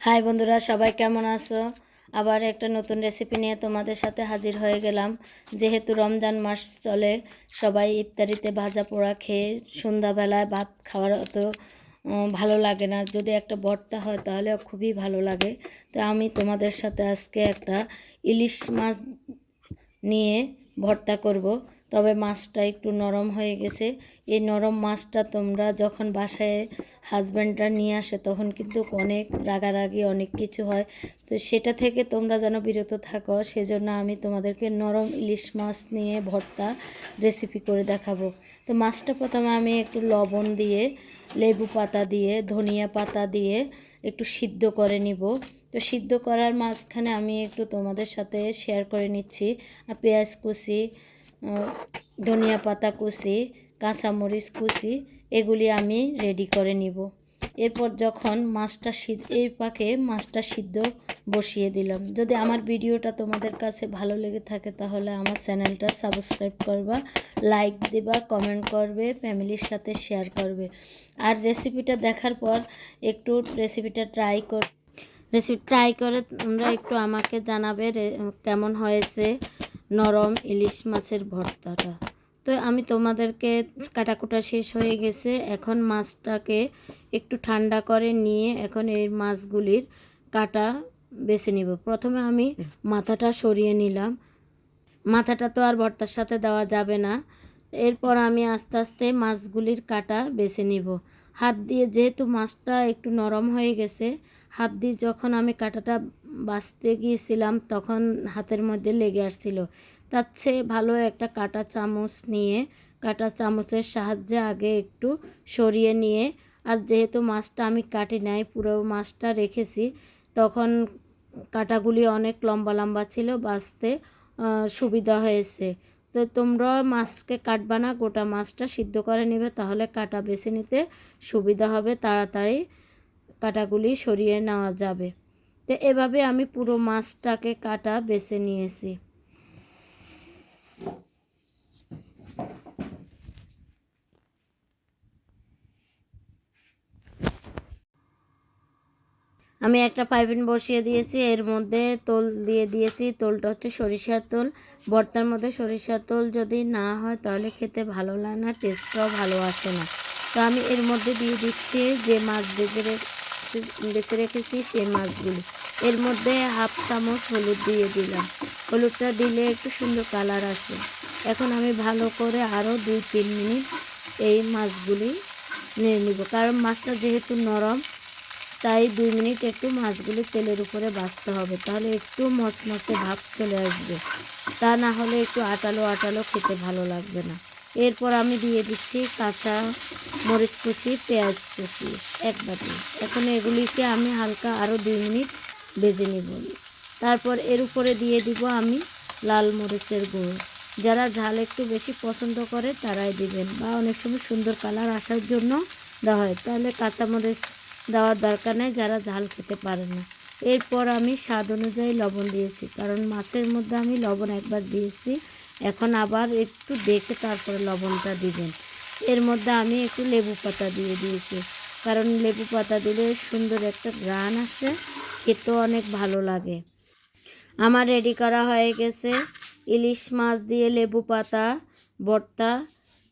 High বন্ধুরা, সবাই কেমন আছো? আবার একটা নতুন রেসিপি নিয়ে তোমাদের সাথে হাজির হয়ে গেলাম। যেহেতু রমজান মাস চলে, সবাই ইফতারিতে ভাজা পোড়া খেয়ে সন্ধ্যাবেলায় ভাত খাওয়ার অত ভালো লাগে না। যদি একটা ভর্তা হয় তাহলে খুবই ভালো লাগে। তো আমি তোমাদের সাথে আজকে একটা ইলিশ মাছ নিয়ে ভর্তা করব। তবে মাছটা একটু নরম হয়ে গেছে। এই নরম মাছটা তোমরা যখন বাসায় হাজব্যান্ডরা নিয়ে আসে, তখন কিন্তু অনেক রাগারাগি, অনেক কিছু হয়। তো সেটা থেকে তোমরা যেন বিরত থাকো, সেজন্য আমি তোমাদেরকে নরম ইলিশ মাছ নিয়ে ভর্তা রেসিপি করে দেখাবো। তো মাছটা প্রথমে আমি একটু লবণ দিয়ে, লেবু পাতা দিয়ে, ধনিয়া পাতা দিয়ে একটু সিদ্ধ করে নিব। তো সিদ্ধ করার মাঝখানে আমি একটু তোমাদের সাথে শেয়ার করে নিচ্ছি। পেঁয়াজ কুচি ধনিয়া পাতা কুচি, কাঁচামরিচ কুচি, এগুলি আমি রেডি করে নিব। এরপর যখন মাছটা সিদ্ধ, এই পাকে মাছটা সিদ্ধ বসিয়ে দিলাম। যদি আমার ভিডিওটা তোমাদের কাছে ভালো লেগে থাকে তাহলে আমার চ্যানেলটা সাবস্ক্রাইব করবা লাইক দিবা কমেন্ট করবে, ফ্যামিলির সাথে শেয়ার করবে। আর রেসিপিটা দেখার পর একটু রেসিপিটা ট্রাই কর রেসিপি ট্রাই করে তোমরা একটু আমাকে জানাবে কেমন হয়েছে। নরম ইলিশ মাছের ভর্তাটা। তো আমি তোমাদেরকে কাটাকুটা শেষ হয়ে গেছে। এখন মাছটাকে একটু ঠান্ডা করে নিয়ে এখন এই মাছগুলির কাটা বেছে নিব। প্রথমে আমি মাথাটা সরিয়ে নিলাম। মাথাটা তো আর ভর্তার সাথে দেওয়া যাবে না। এরপর আমি আস্তে আস্তে মাছগুলির কাটা বেছে নিব। হাত দিয়ে যেহেতু মাছটা একটু নরম হয়ে গেছে, হাত দিয়ে যখন আমি কাটাটা বাছতে গিয়েছিলাম তখন হাতের মধ্যে লেগে আসছিল। তার চেয়ে ভালো একটা কাটা চামচ নিয়ে কাটা চামচের সাহায্যে আগে একটু সরিয়ে নিয়ে আর যেহেতু মাছটা আমি কাটি নাই পুরো মাছটা রেখেছি তখন কাটাগুলি অনেক লম্বা লম্বা ছিল আহ, সুবিধা হয়েছে। তো তোমরা মাছকে কাটবা না গোটা মাছটা সিদ্ধ করে নেবে তাহলে কাটা বেছে নিতে সুবিধা হবে তাড়াতাড়ি কাটাগুলি সরিয়ে নেওয়া যাবে। তো এভাবে আমি পুরো মাছটাকে কাটা বেছে নিয়েছি। আমি একটা পাইপিন বসিয়ে দিয়েছি, এর মধ্যে তোল দিয়ে দিয়েছি। তোলটা হচ্ছে সরিষার তোল। ভর্তার মধ্যে সরিষার তোল যদি না হয় তাহলে খেতে ভালো লাগে না, টেস্টটাও ভালো আসে না। তো আমি এর মধ্যে দিয়ে দিচ্ছি যে মাছ বেঁচে রেখে বেছে রেখেছি সেই মাছগুলি। এর মধ্যে হাফ চামচ হলুদ দিয়ে দিলাম। হলুদটা দিলে একটু সুন্দর কালার আসে। এখন আমি ভালো করে আরও দুই তিন মিনিট এই মাছগুলি নিয়ে নিব। কারণ মাছটা যেহেতু নরম, তাই দুই মিনিট একটু মাছগুলি তেলের উপরে ভাজতে হবে। তাহলে একটু মচমচে ভাব চলে আসবে। তা না হলে একটু আটালো আটালো খেতে ভালো লাগবে না। এরপর আমি দিয়ে দিচ্ছি কাঁচা মরিচ কুচি, পেঁয়াজ কুচি, এক বাটি। এখন এগুলিকে আমি হালকা আরও দুই মিনিট ভেজে নিব। তারপর এর উপরে দিয়ে দিব আমি লাল মরিচের গুঁড়ো। যারা ঝাল একটু বেশি পছন্দ করে তারাই দিবেন বা অনেক সময় সুন্দর কালার আসার জন্য দেওয়া হয়। তাহলে কাঁচামরিচ দেওয়ার দরকার নেই, যারা ঝাল খেতে পারে না। এরপর আমি স্বাদ অনুযায়ী লবণ দিয়েছি, কারণ মাছের মধ্যে আমি লবণ একবার দিয়েছি। এখন আবার একটু দেখে তারপরে লবণটা দিবেন। এর মধ্যে আমি একটু লেবু পাতা দিয়ে দিয়েছি। কারণ লেবু পাতা দিলে সুন্দর একটা গ্রান আসে, খেতেও অনেক ভালো লাগে। আমার রেডি করা হয়ে গেছে ইলিশ মাছ দিয়ে লেবু পাতা, ভর্তা।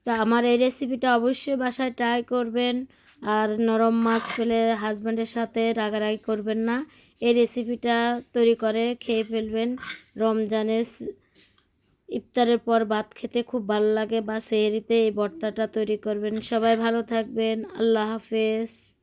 তা আমার এই রেসিপিটা অবশ্যই বাসায় ট্রাই করবেন। আর নরম মাছ পেলে হাজব্যান্ডের সাথে রাগারাগি করবেন না। এই রেসিপিটা তৈরি করে খেয়ে ফেলবেন। রমজানে স- ইফতারের পর ভাত খেতে খুব ভালো লাগে। বা সেহরিতে এই ভর্তাটা তৈরি করবেন। সবাই ভালো থাকবেন। আল্লাহ হাফেজ।